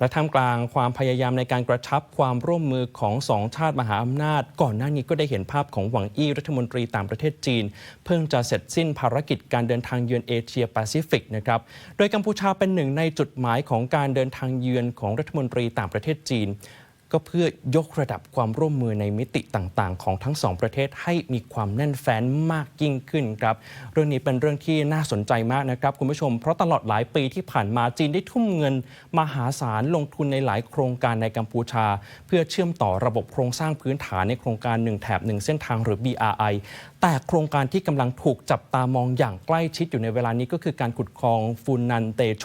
และท่ามกลางความพยายามในการกระชับความร่วมมือของสองชาติมหาอำนาจ ก่อนหน้านี้ก็ได้เห็นภาพของหวังอี้รัฐมนตรีต่างประเทศจีน เพิ่งจะเสร็จสิ้นภารกิจการเดินทางเยือนเอเชียแปซิฟิกนะครับโดยกัมพูชาเป็นหนึ่งในจุดหมายของการเดินทางเยือนของรัฐมนตรีต่างประเทศจีน ก็เพื่อยกระดับความร่วมมือในมิติต่างๆ ของทั้งสองประเทศให้มีความแน่นแฟ้นมากยิ่งขึ้นครับ เรื่องนี้เป็นเรื่องที่น่าสนใจมากนะครับคุณผู้ชม เพราะตลอดหลายปีที่ผ่านมาจีนได้ทุ่มเงิน มหาศาลลงทุนในหลายโครงการในกัมพูชา เพื่อเชื่อมต่อระบบโครงสร้างพื้นฐานในโครงการ 1 แถบ 1 เส้นทางหรือ BRI แต่โครงการที่กำลังถูกจับตามองอย่างใกล้ชิดอยู่ในเวลานี้ก็คือการขุดคลองฟูนันเตโช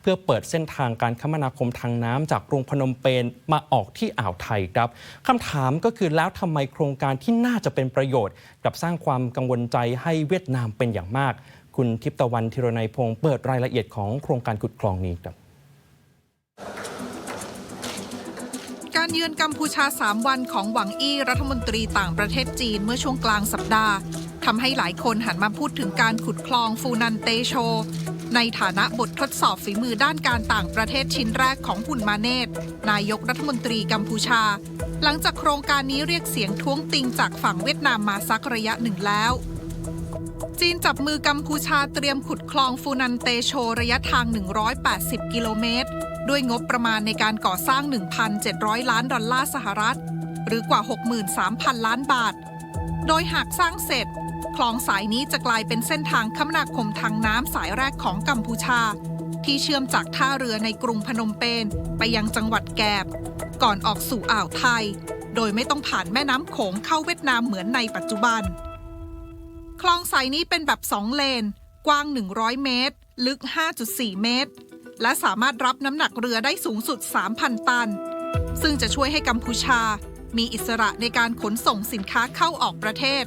เพื่อเปิดเส้นทางการคมนาคมทางน้ำจากกรุงพนมเปญมาออกที่ที่อ่าวไทยครับคำถามก็คือแล้วทำไมโครงการที่น่าจะเป็นประโยชน์กลับสร้างความกังวลใจให้เวียดนามเป็นอย่างมาก คุณทิพย์ตะวันธีรนัยพงศ์เปิดรายละเอียดของโครงการขุดคลองนี้ครับการเยือนกัมพูชา 3 วันของหวังอี้รัฐมนตรีต่างประเทศจีนเมื่อช่วงกลางสัปดาห์ทำให้หลายคนหันมาพูดถึงการขุดคลองฟูนันเตโช ในฐานะบททดสอบฝีมือด้านการต่างประเทศชิ้นแรกของหุ่นมาเนตนายกรัฐมนตรีกัมพูชา หลังจากโครงการนี้เรียกเสียงท้วงติงจากฝั่งเวียดนามมาสักระยะหนึ่งแล้ว จีนจับมือกัมพูชาเตรียมขุดคลองฟูนันเตโชระยะทาง 180 กิโลเมตร ด้วยงบประมาณในการก่อสร้าง 1,700 ล้านดอลลาร์สหรัฐ หรือกว่า 63,000 ล้านบาท โดยหากสร้างเสร็จ คลองสายนี้จะกลายเป็นเส้นทางคมนาคมทางน้ำสายแรกของกัมพูชา ที่เชื่อมจากท่าเรือในกรุงพนมเปญไปยังจังหวัดแกบ ก่อนออกสู่อ่าวไทย โดยไม่ต้องผ่านแม่น้ำโขงเข้าเวียดนามเหมือนในปัจจุบัน คลองสายนี้เป็นแบบ2เลน กว้าง 100 เมตร ลึก 5.4 เมตร และสามารถรับน้ำหนักเรือได้สูงสุด 3,000 ตัน ซึ่งจะช่วยให้กัมพูชามีอิสระในการขนส่งสินค้าเข้าออกประเทศ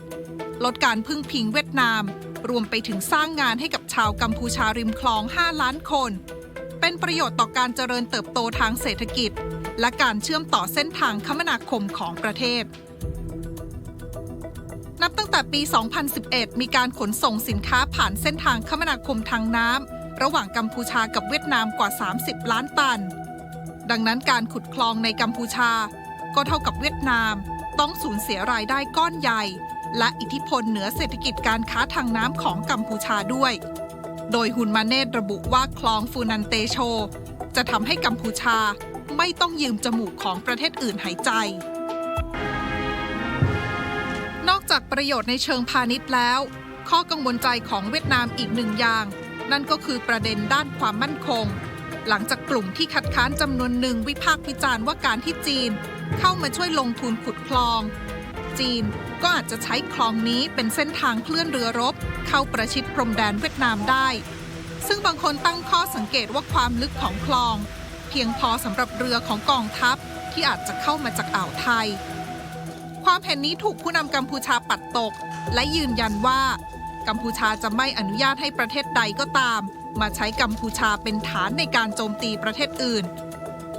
ลดการพึ่งพิงเวียดนาม รวมไปถึงสร้างงานให้กับชาวกัมพูชาริมคลอง 5 ล้านคน เป็นประโยชน์ต่อการเจริญเติบโตทางเศรษฐกิจ และการเชื่อมต่อเส้นทางคมนาคมของประเทศ นับตั้งแต่ปี 2011 มีการขนส่งสินค้าผ่านเส้นทางคมนาคมทางน้ำระหว่างกัมพูชากับเวียดนามกว่า 30 ล้านตัน ดังนั้นการขุดคลองในกัมพูชา ก็เท่ากับเวียดนาม ต้องสูญเสียรายได้ก้อนใหญ่ และอิทธิพลเหนือเศรษฐกิจการค้าทางน้ำของกัมพูชาด้วย โดยฮุนมาเนตระบุว่าคลองฟูนันเตโช จะทำให้กัมพูชาไม่ต้องยืมจมูกของประเทศอื่นหายใจ นอกจากประโยชน์ในเชิงพาณิชย์แล้ว ข้อกังวลใจของเวียดนามอีกหนึ่งอย่าง นั่นก็คือประเด็นด้านความมั่นคง หลังจากกลุ่มที่คัดค้านจำนวนหนึ่งวิพากษ์วิจารณ์ว่าการที่จีน เข้ามาช่วยลงทุนขุดคลอง จีน ก็อาจจะใช้คลองนี้เป็นเส้นทางเคลื่อนเรือรบ เข้าประชิดพรมแดนเวียดนามได้ ซึ่งบางคนตั้งข้อสังเกตว่าความลึกของคลอง เพียงพอสำหรับเรือของกองทัพที่อาจจะเข้ามาจากอ่าวไทย ความเห็นนี้ถูกผู้นำกัมพูชาปัดตก และยืนยันว่า กัมพูชาจะไม่อนุญาตให้ประเทศใดก็ตาม มาใช้กัมพูชาเป็นฐานในการโจมตีประเทศอื่น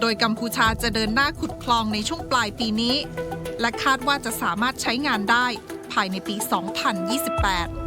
โดยกัมพูชาจะเดินหน้าขุดคลองในช่วงปลายปีนี้ และคาดว่าจะสามารถใช้งานได้ภายในปี 2028